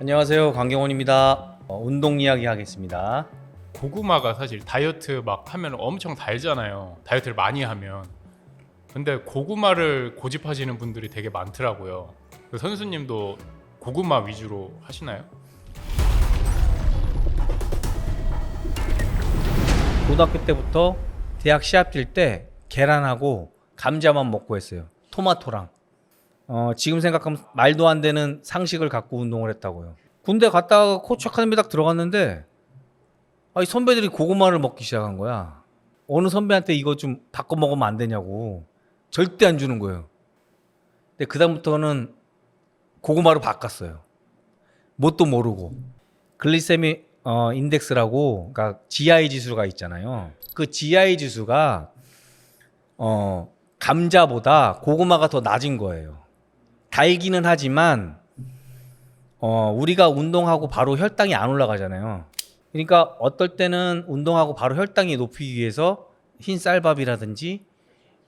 안녕하세요. 강경원입니다. 어, 운동 이야기 하겠습니다. 고구마가 사실 다이어트 막 하면 엄청 달잖아요. 다이어트를 많이 하면. 근데 고구마를 고집하시는 분들이 되게 많더라고요. 그 선수님도 고구마 위주로 하시나요? 고등학교 때부터 대학 시합 뛸 때 계란하고 감자만 먹고 했어요. 토마토랑. 어, 지금 생각하면 말도 안 되는 상식을 갖고 운동을 했다고요. 군대 갔다가 코치 아카데미 딱 들어갔는데 아이 선배들이 고구마를 먹기 시작한 거야. 어느 선배한테 이거 좀 바꿔 먹으면 안 되냐고. 절대 안 주는 거예요. 근데 그다음부터는 고구마로 바꿨어요. 뭣도 모르고. 글리세미 어, 인덱스라고 그러니까 GI 지수가 있잖아요. 그 GI 지수가 어, 감자보다 고구마가 더 낮은 거예요. 달기는 하지만 어, 우리가 운동하고 바로 혈당이 안 올라가잖아요. 그러니까 어떨 때는 운동하고 바로 혈당이 높이기 위해서 흰 쌀밥이라든지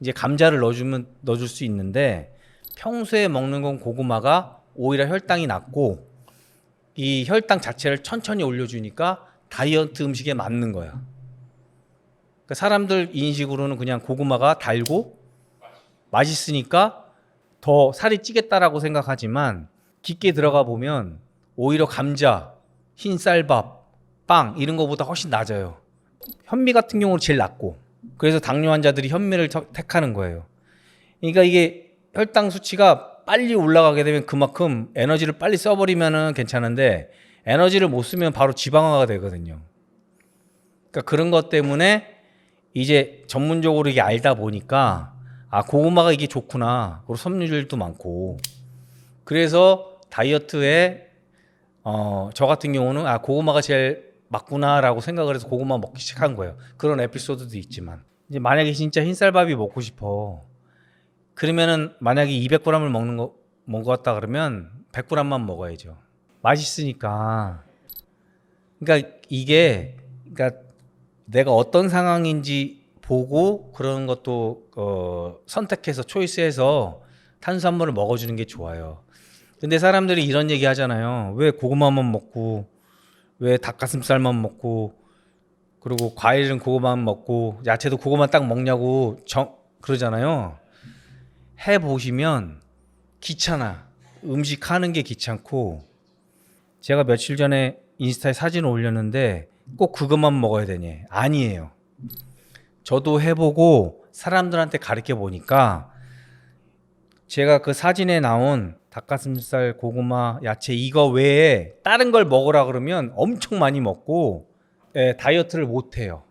이제 감자를 넣어주면 넣어줄 수 있는데 평소에 먹는 건 고구마가 오히려 혈당이 낮고 이 혈당 자체를 천천히 올려주니까 다이어트 음식에 맞는 거야. 그러니까 사람들 인식으로는 그냥 고구마가 달고 맛있으니까 더 살이 찌겠다라고 생각하지만 깊게 들어가 보면 오히려 감자, 흰 쌀밥, 빵 이런 거보다 훨씬 낮아요. 현미 같은 경우는 제일 낮고 그래서 당뇨 환자들이 현미를 터- 택하는 거예요. 그러니까 이게 혈당 수치가 빨리 올라가게 되면 그만큼 에너지를 빨리 써버리면은 괜찮은데 에너지를 못 쓰면 바로 지방화가 되거든요. 그러니까 그런 것 때문에 이제 전문적으로 이게 알다 보니까 아 고구마가 이게 좋구나. 그리고 섬유질도 많고 그래서 다이어트에 어 저 같은 경우는 아 고구마가 제일 맞구나라고 생각을 해서 고구마 먹기 시작한 거예요. 그런 에피소드도 있지만 이제 만약에 진짜 흰쌀밥이 먹고 싶어. 그러면은 만약에 200g을 먹는 거 먹었다 그러면 100g만 먹어야죠. 맛있으니까. 그러니까 이게 그러니까 내가 어떤 상황인지 보고 그런 것도 어, 선택해서 초이스해서 탄수화물을 먹어주는 게 좋아요. 근데 사람들이 이런 얘기 하잖아요. 왜 고구마만 먹고 왜 닭가슴살만 먹고 그리고 과일은 고구마만 먹고 야채도 고구마 딱 먹냐고 정, 그러잖아요. 해 보시면 귀찮아. 음식 하는 게 귀찮고 제가 며칠 전에 인스타에 사진을 올렸는데 꼭 그것만 먹어야 되니 아니에요. 저도 해보고 사람들한테 가르쳐 보니까 제가 그 사진에 나온 닭가슴살, 고구마, 야채 이거 외에 다른 걸 먹으라 그러면 엄청 많이 먹고 예, 다이어트를 못 해요.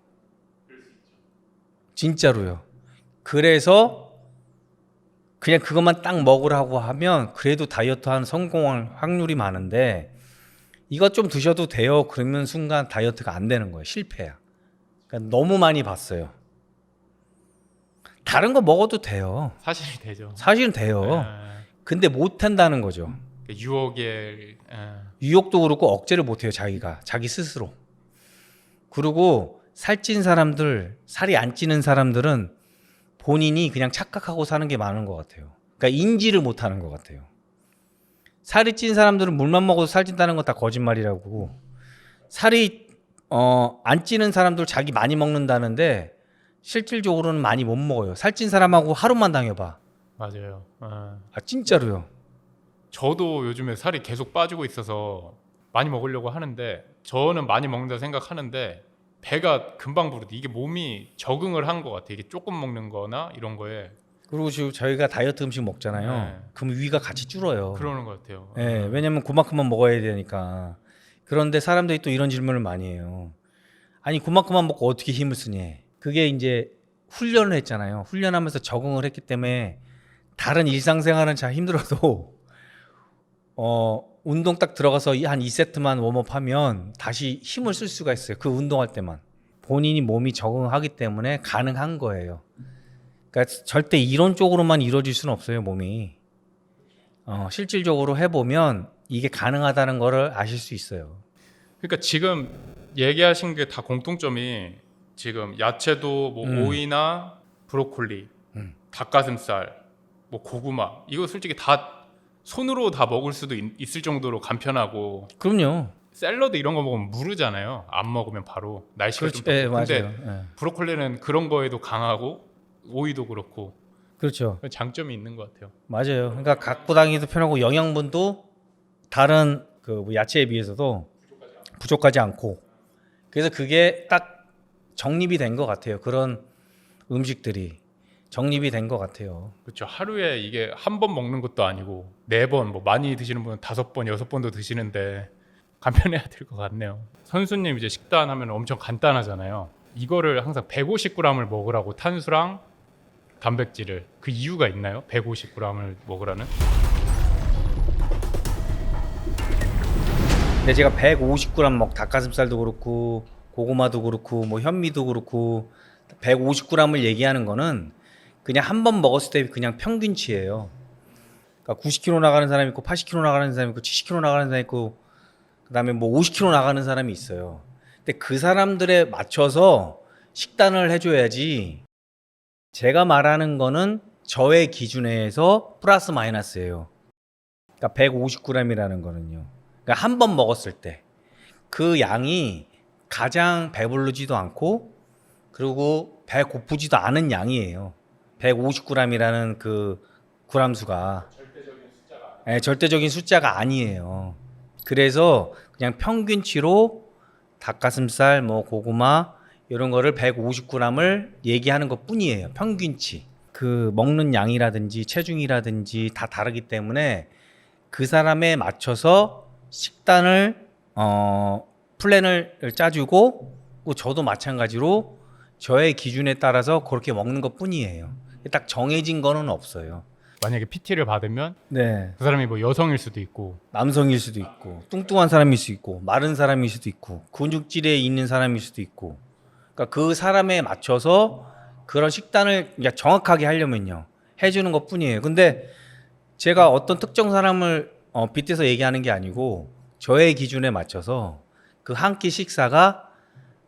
진짜로요. 그래서 그냥 그것만 딱 먹으라고 하면 그래도 다이어트 하는 성공할 확률이 많은데 이것 좀 드셔도 돼요. 그러면 순간 다이어트가 안 되는 거예요. 실패야. 그러니까 너무 많이 봤어요. 다른 거 먹어도 돼요. 사실이 되죠. 사실은 돼요. 근데 못 한다는 거죠. 그 유혹에 에, 유혹도 그렇고 억제를 못 해요. 자기가 자기 스스로. 그리고 살찐 사람들, 살이 안 찌는 사람들은 본인이 그냥 착각하고 사는 게 많은 것 같아요. 그러니까 인지를 못 하는 것 같아요. 살이 찐 사람들은 물만 먹어도 살찐다는 건 다 거짓말이라고. 살이 어, 안 찌는 사람들 자기 많이 먹는다는데 실질적으로는 많이 못 먹어요. 살찐 사람하고 하루만 당해봐. 맞아요. 에. 아 진짜로요. 저도 요즘에 살이 계속 빠지고 있어서 많이 먹으려고 하는데 저는 많이 먹는다 생각하는데 배가 금방 부르대. 이게 몸이 적응을 한 것 같아. 이게 조금 먹는 거나 이런 거에 그리고 지금 저희가 다이어트 음식 먹잖아요. 네. 그럼 위가 같이 줄어요. 그러는 것 같아요. 예, 왜냐면 그만큼만 먹어야 되니까. 그런데 사람들이 또 이런 질문을 많이 해요. 아니 그만큼만 먹고 어떻게 힘을 쓰니? 그게 이제 훈련을 했잖아요. 훈련하면서 적응을 했기 때문에 다른 일상생활은 잘 힘들어도 어 운동 딱 들어가서 이- 한 2세트만 웜업하면 다시 힘을 쓸 수가 있어요. 그 운동할 때만. 본인이 몸이 적응하기 때문에 가능한 거예요. 그러니까 절대 이론적으로만 이루어질 수는 없어요, 몸이. 어, 실질적으로 해보면 이게 가능하다는 거를 아실 수 있어요. 그러니까 지금 얘기하신 게 다 공통점이 지금 야채도 뭐 음. 오이나 브로콜리, 음. 닭가슴살, 뭐 고구마 이거 솔직히 다 손으로 다 먹을 수도 있, 을 정도로 간편하고 그럼요. 샐러드 이런 거 먹으면 무르잖아요. 안 먹으면 바로 날씨가 그렇죠. 좀 예. 근데. 예. 브로콜리는 그런 거에도 강하고 오이도 그렇고 그렇죠. 장점이 있는 것 같아요. 맞아요. 그러니까 다니기도 편하고 영양분도 다른 그뭐 야채에 비해서도 부족하지 않고 그래서 그게 딱 정립이 된 것 같아요. 그런 음식들이 정립이 된 것 같아요. 그렇죠. 하루에 이게 한 번 먹는 것도 아니고 네 번, 뭐 많이 드시는 분은 다섯 번, 여섯 번도 드시는데 간편해야 될 것 같네요. 선수님 이제 식단 하면 엄청 간단하잖아요. 이거를 항상 150g을 먹으라고 탄수랑 단백질을 그 이유가 있나요? 150g을 먹으라는? 근데 제가 150g 먹 닭가슴살도 그렇고 고구마도 그렇고 뭐 현미도 그렇고 150g을 얘기하는 거는 그냥 한 번 먹었을 때 그냥 평균치예요. 그러니까 90kg 나가는 사람이 있고 80kg 나가는 사람이 있고 70kg 나가는 사람이 있고 그다음에 뭐 50kg 나가는 사람이 있어요. 근데 그 사람들에 맞춰서 식단을 해줘야지. 제가 말하는 거는 저의 기준에서 플러스 마이너스예요. 그러니까 150g이라는 거는요. 그러니까 한 번 먹었을 때 그 양이 가장 배부르지도 않고 그리고 배 고프지도 않은 양이에요. 150g이라는 그 그람 수가 네, 절대적인 숫자가 아니에요. 그래서 그냥 평균치로 닭가슴살, 뭐 고구마 이런 거를 150g을 얘기하는 것 뿐이에요. 평균치. 그 먹는 양이라든지 체중이라든지 다 다르기 때문에 그 사람에 맞춰서 식단을 어 플랜을 짜주고 또 저도 마찬가지로 저의 기준에 따라서 그렇게 먹는 것 뿐이에요. 딱 정해진 거는 없어요. 만약에 PT를 받으면 네. 그 사람이 뭐 여성일 수도 있고 남성일 수도 있고 뚱뚱한 사람일 수도 있고 마른 사람일 수도 있고 근육질에 있는 사람일 수도 있고 그러니까 그 사람에 맞춰서 그런 식단을 정확하게 하려면요 해주는 것 뿐이에요 근데 제가 어떤 특정 사람을 어, 빗대서 얘기하는 게 아니고 저의 기준에 맞춰서 그 한 끼 식사가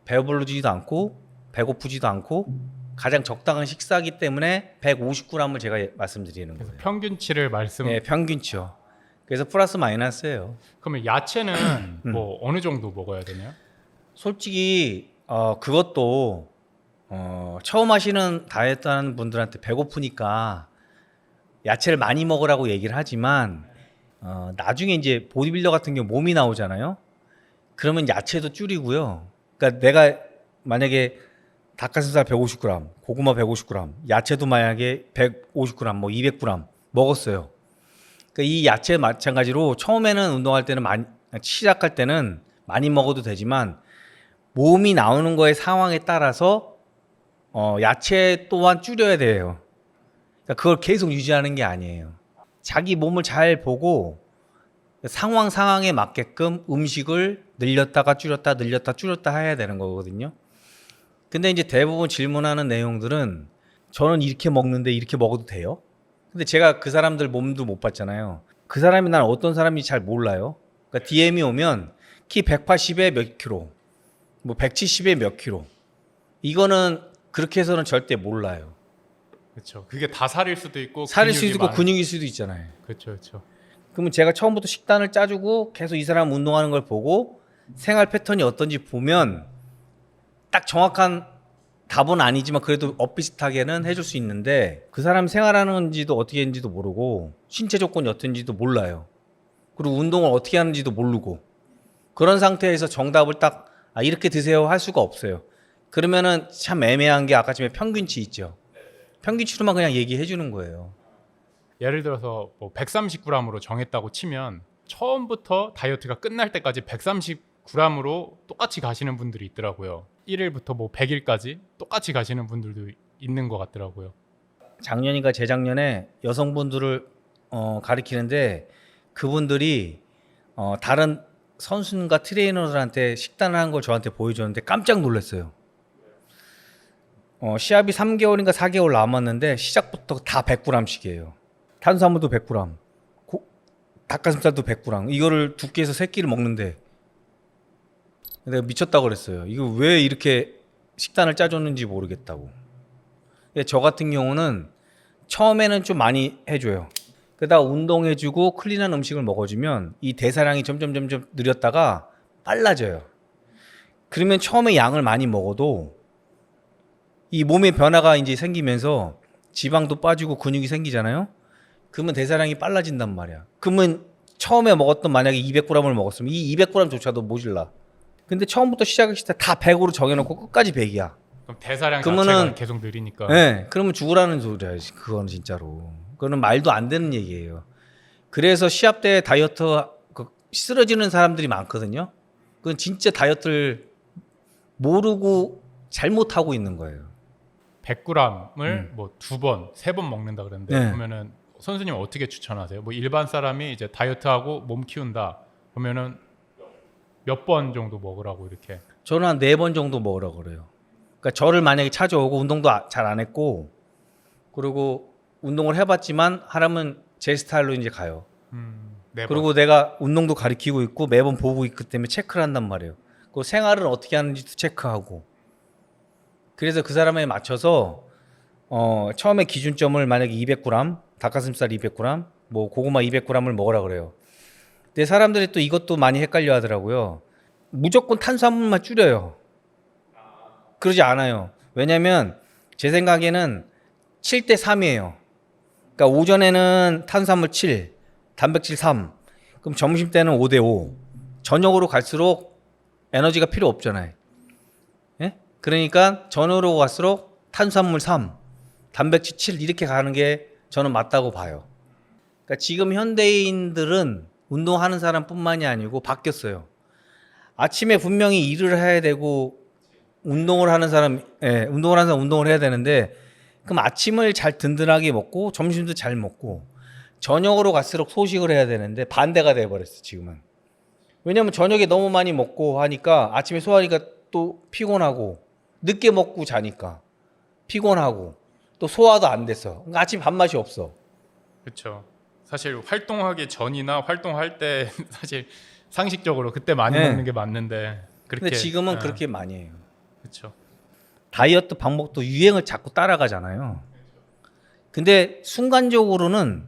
배부르지도 않고 배고프지도 않고 가장 적당한 식사기 때문에 150g을 제가 말씀드리는 거예요. 평균치를 말씀. 네, 평균치요. 그래서 플러스 마이너스예요. 그러면 야채는 음. 뭐 어느 정도 먹어야 되나요? 솔직히 어 그것도 어 처음 하시는 다이어트 하는 분들한테 배고프니까 야채를 많이 먹으라고 얘기를 하지만 어 나중에 이제 보디빌더 같은 경우 몸이 나오잖아요. 그러면 야채도 줄이고요. 그러니까 내가 만약에 닭가슴살 150g, 고구마 150g, 야채도 만약에 150g, 뭐 200g 먹었어요. 그러니까 이 야채 마찬가지로 처음에는 운동할 때는 많이 시작할 때는 많이 먹어도 되지만 몸이 나오는 거의 상황에 따라서 어, 야채 또한 줄여야 돼요. 그러니까 그걸 계속 유지하는 게 아니에요. 자기 몸을 잘 보고 상황 상황에 맞게끔 음식을 늘렸다가 줄였다 늘렸다 줄였다 해야 되는 거거든요. 근데 이제 대부분 질문하는 내용들은 저는 이렇게 먹는데 이렇게 먹어도 돼요? 근데 제가 그 사람들 몸도 못 봤잖아요. 그 사람이 난 어떤 사람인지 잘 몰라요. 그러니까 DM이 오면 키 180에 몇 킬로, 뭐 170에 몇 킬로. 이거는 그렇게 해서는 절대 몰라요. 그렇죠. 그게 다 살일 수도 있고 살일 수도 있고 많- 근육일 수도 있잖아요. 그렇죠, 그렇죠. 그러면 제가 처음부터 식단을 짜주고 계속 이 사람 운동하는 걸 보고 생활 패턴이 어떤지 보면 딱 정확한 답은 아니지만 그래도 엇비슷하게는 해줄 수 있는데 그 사람 생활하는지도 어떻게 했는지도 모르고 신체 조건이 어떤지도 몰라요. 그리고 운동을 어떻게 하는지도 모르고 그런 상태에서 정답을 딱 아, 이렇게 드세요 할 수가 없어요. 그러면은 참 애매한 게 아까 전에 평균치 있죠. 평균치로만 그냥 얘기해 주는 거예요. 예를 들어서 뭐 130g으로 정했다고 치면 처음부터 다이어트가 끝날 때까지 130g으로 똑같이 가시는 분들이 있더라고요. 1일부터 뭐 100일까지 똑같이 가시는 분들도 있는 것 같더라고요. 작년인가 재작년에 여성분들을 어, 가리키는데 그분들이 어, 다른 선수과 트레이너들한테 식단을 한 걸 저한테 보여줬는데 깜짝 놀랐어요. 어, 시합이 3개월인가 4개월 남았는데 시작부터 다 100g씩이에요. 탄수화물도 100g, 고, 닭가슴살도 100g. 이거를 두 끼에서 세 끼를 먹는데 내가 미쳤다고 그랬어요. 이거 왜 이렇게 식단을 짜줬는지 모르겠다고. 근데 저 같은 경우는 처음에는 좀 많이 해줘요. 그러다 운동해주고 클린한 음식을 먹어주면 이 대사량이 점점 점점 느렸다가 빨라져요. 그러면 처음에 양을 많이 먹어도 이 몸의 변화가 이제 생기면서 지방도 빠지고 근육이 생기잖아요. 그러면 대사량이 빨라진단 말이야. 그러면 처음에 먹었던 만약에 200g을 먹었으면 이 200g조차도 모질라. 근데 처음부터 시작했을 때다 100으로 정해놓고 끝까지 100이야. 그럼 대사량 그러면은- 자체가 계속 느리니까. 네, 그러면 죽으라는 소리야. 그거는 진짜로. 그거는 말도 안 되는 얘기예요. 그래서 시합 때 다이어트 그 쓰러지는 사람들이 많거든요. 그건 진짜 다이어트를 모르고 잘못하고 있는 거예요. 100g을 뭐 두 번, 세 번 먹는다 그러는데 음. 네. 그러면은 선수님 어떻게 추천하세요? 뭐 일반 사람이 이제 다이어트하고 몸 키운다 그러면은 몇 번 정도 먹으라고 이렇게 저는 한 네 번 정도 먹으라고 그래요. 그러니까 저를 만약에 찾아오고 운동도 잘 안 했고 그리고 운동을 해봤지만 하라면 제 스타일로 이제 가요. 음, 네 번. 그리고 내가 운동도 가리키고 있고 매번 보고 있기 때문에 체크를 한단 말이에요. 그 생활을 어떻게 하는지도 체크하고. 그래서 그 사람에 맞춰서 어, 처음에 기준점을 만약에 200g, 닭가슴살 200g, 뭐 고구마 200g을 먹으라 그래요. 근데 사람들이 또 이것도 많이 헷갈려 하더라고요. 무조건 탄수화물만 줄여요. 그러지 않아요. 왜냐면 제 생각에는 7대 3이에요. 그러니까 오전에는 탄수화물 7, 단백질 3, 그럼 점심 때는 5대 5. 저녁으로 갈수록 에너지가 필요 없잖아요. 예? 그러니까 저녁으로 갈수록 탄수화물 3, 단백질 7 이렇게 가는 게 저는 맞다고 봐요. 그러니까 지금 현대인들은 운동하는 사람뿐만이 아니고 바뀌었어요. 아침에 분명히 일을 해야 되고 운동을 하는 사람, 예, 운동을 하는 사람 운동을 해야 되는데 그럼 아침을 잘 든든하게 먹고 점심도 잘 먹고 저녁으로 갈수록 소식을 해야 되는데 반대가 돼 버렸어 지금은. 왜냐면 저녁에 너무 많이 먹고 하니까 아침에 소화하니까 또 피곤하고 늦게 먹고 자니까 피곤하고 또 소화도 안 됐어. 그러니까 아침 밥맛이 없어. 그렇죠. 사실 활동하기 전이나 활동할 때 사실 상식적으로 그때 많이 네. 먹는 게 맞는데 그렇게 근데 지금은 예, 그렇게 많이 해요. 그렇죠. 다이어트 방법도 유행을 자꾸 따라가잖아요. 근데 순간적으로는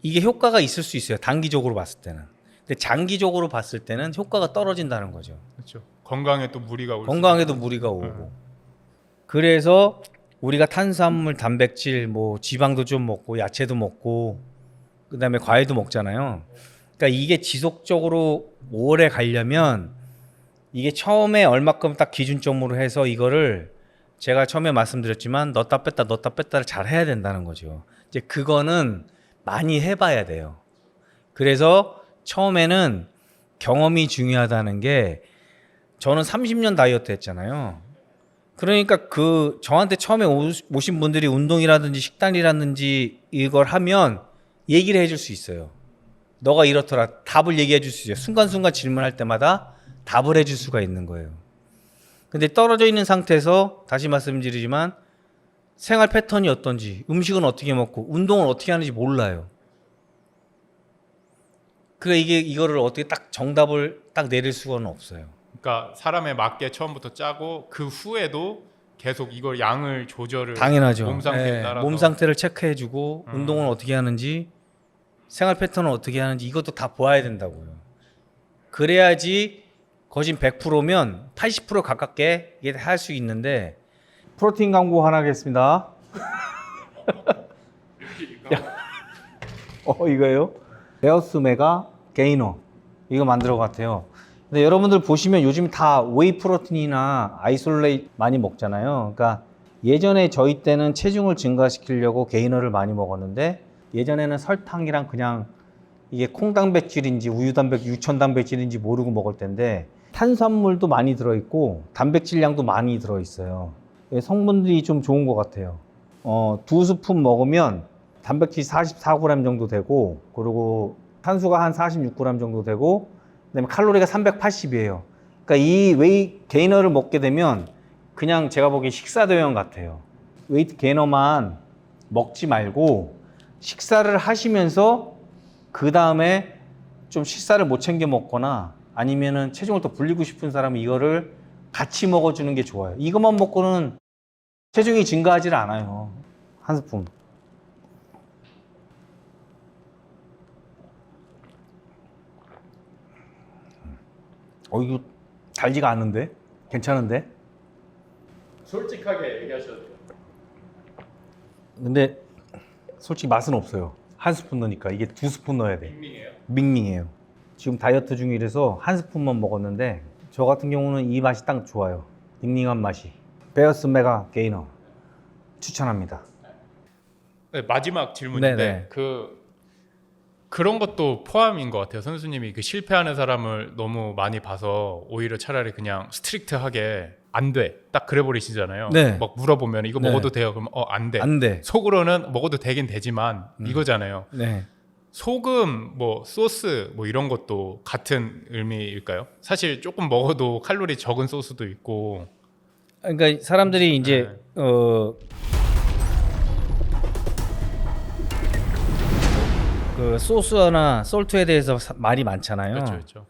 이게 효과가 있을 수 있어요. 단기적으로 봤을 때는. 근데 장기적으로 봤을 때는 효과가 떨어진다는 거죠. 그렇죠. 건강에 또 무리가 올 건강에도 무리가 오고. 그래서 우리가 탄수화물, 단백질, 뭐 지방도 좀 먹고 야채도 먹고 그다음에 과일도 먹잖아요. 그러니까 이게 지속적으로 오래 가려면 이게 처음에 얼마큼 딱 기준점으로 해서 이거를 제가 처음에 말씀드렸지만 넣었다 뺐다 넣었다 뺐다를 잘 해야 된다는 거죠. 이제 그거는 많이 해봐야 돼요. 그래서 처음에는 경험이 중요하다는 게 저는 30년 다이어트 했잖아요. 그러니까 그 저한테 처음에 오- 오신 분들이 운동이라든지 식단이라든지 이걸 하면 얘기를 해줄 수 있어요. 너가 이렇더라 답을 얘기해 줄 수 있어요. 순간순간 질문할 때마다 답을 해줄 수가 있는 거예요. 근데 떨어져 있는 상태에서 다시 말씀드리지만 생활 패턴이 어떤지, 음식은 어떻게 먹고, 운동을 어떻게 하는지 몰라요. 그래 이게 이거를 어떻게 딱 정답을 딱 내릴 수가는 없어요. 그러니까 사람에 맞게 처음부터 짜고 그 후에도 계속 이걸 양을 조절을 당연하죠. 몸 상태에 예, 따라서 몸 상태를 체크해주고 음. 운동을 어떻게 하는지, 생활 패턴을 어떻게 하는지 이것도 다 보아야 된다고요. 그래야지 거진 100%면 80% 가깝게 이게 할수 있는데 프로틴 광고 하나 하겠습니다. 어 이거예요? 베어스메가 게이너 이거 만들어 같아요. 근데 여러분들 보시면 요즘 다 웨이 프로틴이나 아이솔레이 많이 먹잖아요. 그러니까 예전에 저희 때는 체중을 증가시키려고 게이너를 많이 먹었는데 예전에는 설탕이랑 그냥 이게 콩단백질인지 우유단백, 유천단백질인지 모르고 먹을 텐데 탄수화물도 많이 들어있고 단백질량도 많이 들어있어요. 예, 성분들이 좀 좋은 것 같아요. 어, 두 스푼 먹으면 단백질 44g 정도 되고 그리고 탄수가 한 46g 정도 되고 그다음에 칼로리가 380이에요. 그러니까 이 웨이 게이너를 먹게 되면 그냥 제가 보기엔 식사 대용 같아요. 웨이트 게이너만 먹지 말고 식사를 하시면서 그 다음에 좀 식사를 못 챙겨 먹거나 아니면은 체중을 더 불리고 싶은 사람은 이거를 같이 먹어주는 게 좋아요. 이것만 먹고는 체중이 증가하지 않아요. 한 스푼. 어, 이거 달지가 않은데? 괜찮은데? 솔직하게 얘기하셔도 돼요. 근데 솔직히 맛은 없어요. 한 스푼 넣으니까 이게 두 스푼 넣어야 돼. 밍밍해요. 밍밍해요. 지금 다이어트 중이라서 한 스푼만 먹었는데 저 같은 경우는 이 맛이 딱 좋아요. 닝닝한 맛이. 베어스 메가 게이너 추천합니다. 네, 마지막 질문인데 네네. 그 그런 것도 포함인 것 같아요. 선수님이 그 실패하는 사람을 너무 많이 봐서 오히려 차라리 그냥 스트릭트하게 안 돼. 딱 그래 버리시잖아요. 네. 막 물어보면 이거 네. 먹어도 돼요. 그러면 어 안 돼. 안 돼. 속으로는 먹어도 되긴 되지만 음. 이거잖아요. 네. 소금, 뭐 소스, 뭐 이런 것도 같은 의미일까요? 사실 조금 먹어도 칼로리 적은 소스도 있고. 그러니까 사람들이 이제 어. 그 소스나 솔트에 대해서 사- 말이 많잖아요. 그렇죠, 그렇죠.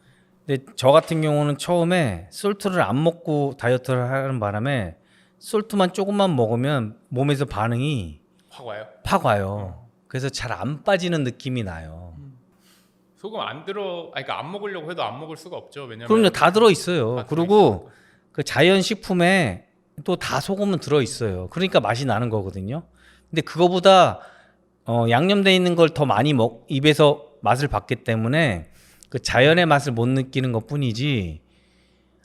근데 저 같은 경우는 처음에 솔트를 안 먹고 다이어트를 하는 바람에 솔트만 조금만 먹으면 몸에서 반응이 확 와요. 팍 와요. 그래서 잘 안 빠지는 느낌이 나요. 소금 안 들어, 아니, 그러니까 안 먹으려고 해도 안 먹을 수가 없죠. 왜냐면 그럼요, 다 들어 있어요. 다 그리고 그 자연 식품에 또 다 소금은 들어 있어요. 그러니까 맛이 나는 거거든요. 근데 그거보다 어, 양념돼 있는 걸 더 많이 먹 입에서 맛을 봤기 때문에 그 자연의 맛을 못 느끼는 것 뿐이지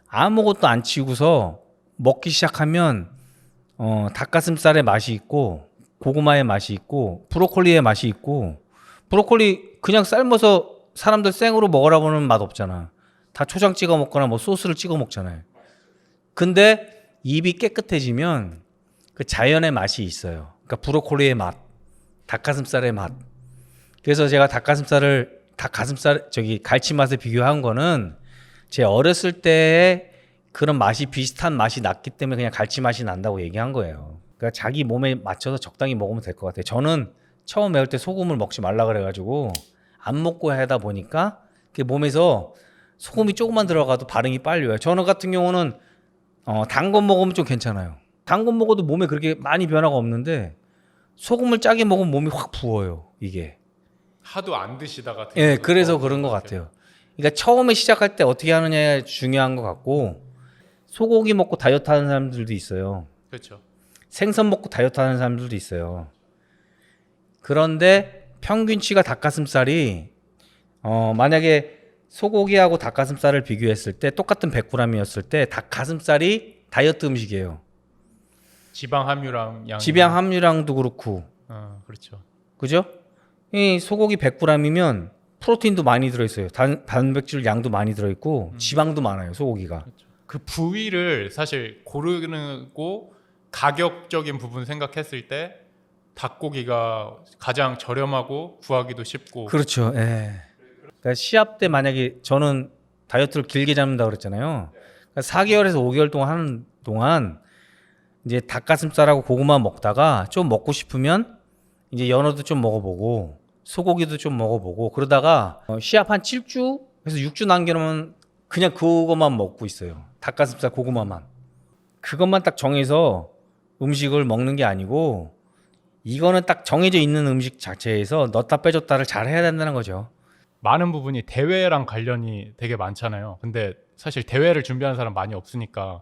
아무것도 안 치고서 먹기 시작하면 어, 닭가슴살의 맛이 있고 고구마의 맛이 있고 브로콜리의 맛이 있고 브로콜리 그냥 삶아서 사람들 생으로 먹으라고는 맛 없잖아. 다 초장 찍어 먹거나 뭐 소스를 찍어 먹잖아요. 근데 입이 깨끗해지면 그 자연의 맛이 있어요. 그러니까 브로콜리의 맛, 닭가슴살의 맛. 그래서 제가 닭가슴살을 닭가슴살 저기 갈치 맛에 비교한 거는 제 어렸을 때의 그런 맛이 비슷한 맛이 났기 때문에 그냥 갈치 맛이 난다고 얘기한 거예요. 그러니까 자기 몸에 맞춰서 적당히 먹으면 될 것 같아요. 저는 처음 배울 때 소금을 먹지 말라 그래가지고 안 먹고 하다 보니까 그 몸에서 소금이 조금만 들어가도 반응이 빨리 와요. 저는 같은 경우는 어, 단거 먹으면 좀 괜찮아요. 단거 먹어도 몸에 그렇게 많이 변화가 없는데 소금을 짜게 먹으면 몸이 확 부어요. 이게. 하도 안 드시다가 예, 그래서 더 그런 것 같아요. 그러니까 처음에 시작할 때 어떻게 하느냐가 중요한 것 같고 소고기 먹고 다이어트 하는 사람들도 있어요. 그렇죠. 생선 먹고 다이어트 하는 사람들도 있어요. 그런데 평균치가 닭가슴살이 어 만약에 소고기하고 닭가슴살을 비교했을 때 똑같은 100g이었을 때 닭가슴살이 다이어트 음식이에요. 지방 함유랑 양 지방 함유량도 그렇고. 어, 그렇죠. 그죠? 이 소고기 100g이면 프로틴도 많이 들어 있어요. 단, 단백질 양도 많이 들어 있고 지방도 많아요, 소고기가. 그 부위를 사실 고르고 가격적인 부분 생각했을 때 닭고기가 가장 저렴하고 구하기도 쉽고 그렇죠. 예. 그러니까 시합 때 만약에 저는 다이어트를 길게 잡는다 그랬잖아요. 그러니까 4개월에서 5개월 동안 하는 동안 이제 닭가슴살하고 고구마 먹다가 좀 먹고 싶으면 이제 연어도 좀 먹어보고 소고기도 좀 먹어보고 그러다가 어, 시합 한 7주 그래서 6주 남겨놓으면 그냥 그것만 먹고 있어요. 닭가슴살 고구마만. 그것만 딱 정해서 음식을 먹는 게 아니고 이거는 딱 정해져 있는 음식 자체에서 넣다 빼줬다를 잘 해야 된다는 거죠. 많은 부분이 대회랑 관련이 되게 많잖아요. 근데 사실 대회를 준비하는 사람 많이 없으니까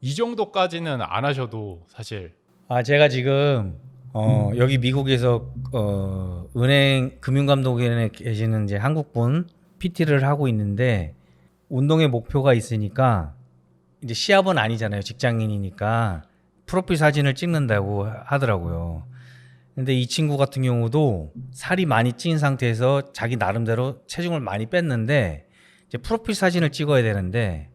이 정도까지는 안 하셔도 사실 아 제가 지금 어, 여기 미국에서 어, 은행 금융감독원에 계시는 이제 한국분 PT를 하고 있는데 운동의 목표가 있으니까 이제 시합은 아니잖아요 직장인이니까 프로필 사진을 찍는다고 하더라고요. 근데 이 친구 같은 경우도 살이 많이 찐 상태에서 자기 나름대로 체중을 많이 뺐는데 이제 프로필 사진을 찍어야 되는데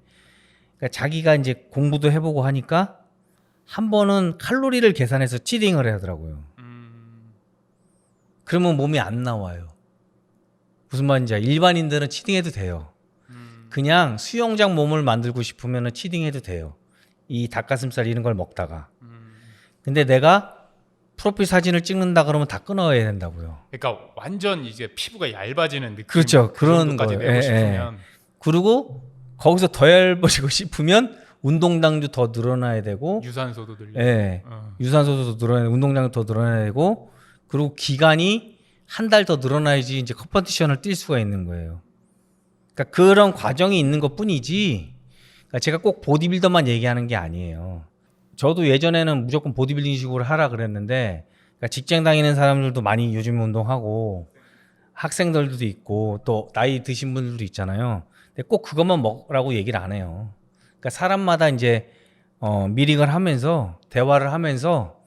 그러니까 자기가 이제 공부도 해보고 하니까 한 번은 칼로리를 계산해서 치딩을 해야 하더라고요. 음, 그러면 몸이 안 나와요. 무슨 말인지 알- 일반인들은 치딩해도 돼요. 음, 그냥 수영장 몸을 만들고 싶으면 치딩해도 돼요. 이 닭가슴살 이런 걸 먹다가. 음. 근데 내가 프로필 사진을 찍는다 그러면 다 끊어야 된다고요. 그러니까 완전 이제 피부가 얇아지는 느낌 그렇죠. 그 그런 거예요. 내고 예, 싶으면 그리고 거기서 더 얇아지고 싶으면 운동량도 더 늘어나야 되고 유산소도 늘리고 예. 어. 유산소도 더 늘어나야 운동량도 더 늘어나야 되고 그리고 기간이 한 달 더 늘어나야지 이제 컴퍼티션을 뛸 수가 있는 거예요. 그러니까 그런 과정이 있는 것뿐이지. 그러니까 제가 꼭 보디빌더만 얘기하는 게 아니에요. 저도 예전에는 무조건 보디빌딩식으로 하라 그랬는데 그러니까 직장 다니는 사람들도 많이 요즘 운동하고 학생들도 있고 또 나이 드신 분들도 있잖아요. 근데 꼭 그것만 먹으라고 얘기를 안 해요. 그러니까 사람마다 이제 어, 미링을 하면서 대화를 하면서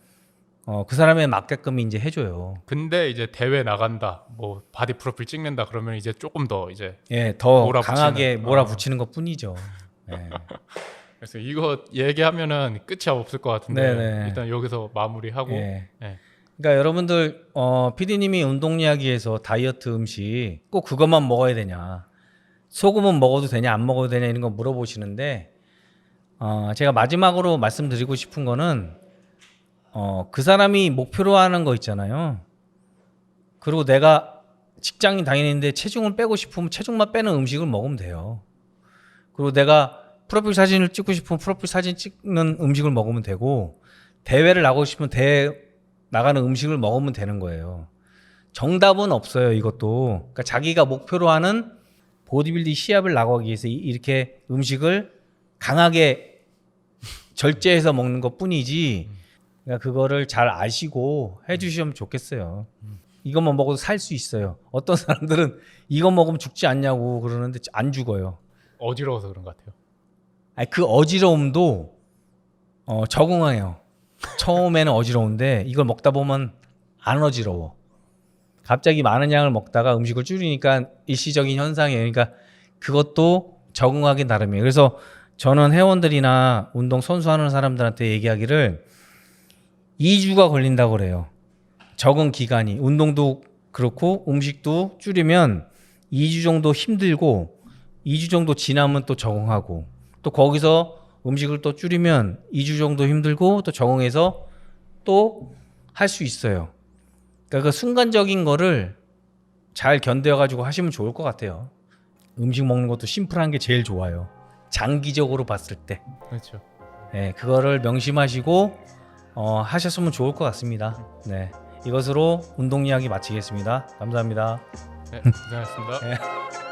어, 그 사람에 맞게끔 이제 해줘요. 근데 이제 대회 나간다, 뭐 바디 프로필 찍는다 그러면 이제 조금 더 이제 예, 더 몰아붙이는, 강하게 어. 몰아붙이는 것 뿐이죠. 예. 그래서 이거 얘기하면은 끝이 없을 것 같은데 네네. 일단 여기서 마무리하고 예. 예. 그러니까 여러분들 어, PD님이 운동 이야기에서 다이어트 음식 꼭 그것만 먹어야 되냐, 소금은 먹어도 되냐, 안 먹어도 되냐 이런 거 물어보시는데 어, 제가 마지막으로 말씀드리고 싶은 거는 어, 그 사람이 목표로 하는 거 있잖아요. 그리고 내가 직장인 다니는데 체중을 빼고 싶으면 체중만 빼는 음식을 먹으면 돼요. 그리고 내가 프로필 사진을 찍고 싶으면 프로필 사진 찍는 음식을 먹으면 되고 대회를 나가고 싶으면 대회 나가는 음식을 먹으면 되는 거예요. 정답은 없어요, 이것도. 그러니까 자기가 목표로 하는 보디빌딩 시합을 나가기 위해서 이- 이렇게 음식을 강하게 절제해서 먹는 것 뿐이지, 그러니까 그거를 잘 아시고 해주시면 좋겠어요. 이것만 먹어도 살 수 있어요. 어떤 사람들은 이거 먹으면 죽지 않냐고 그러는데 안 죽어요. 어지러워서 그런 것 같아요. 아니, 그 어지러움도 어, 적응해요. 처음에는 어지러운데 이걸 먹다 보면 안 어지러워. 갑자기 많은 양을 먹다가 음식을 줄이니까 일시적인 현상이에요. 그러니까 그것도 적응하기 나름이에요. 그래서 저는 회원들이나 운동 선수하는 사람들한테 얘기하기를 2주가 걸린다고 그래요. 적응 기간이 운동도 그렇고 음식도 줄이면 2주 정도 힘들고 2주 정도 지나면 또 적응하고 또 거기서 음식을 또 줄이면 2주 정도 힘들고 또 적응해서 또 할 수 있어요. 그러니까 그 순간적인 거를 잘 견뎌 가지고 하시면 좋을 것 같아요. 음식 먹는 것도 심플한 게 제일 좋아요. 장기적으로 봤을 때. 그렇죠. 네, 그거를 명심하시고 어, 하셨으면 좋을 것 같습니다. 네. 이것으로 운동 이야기 마치겠습니다. 감사합니다. 네, 고생하셨습니다. 네.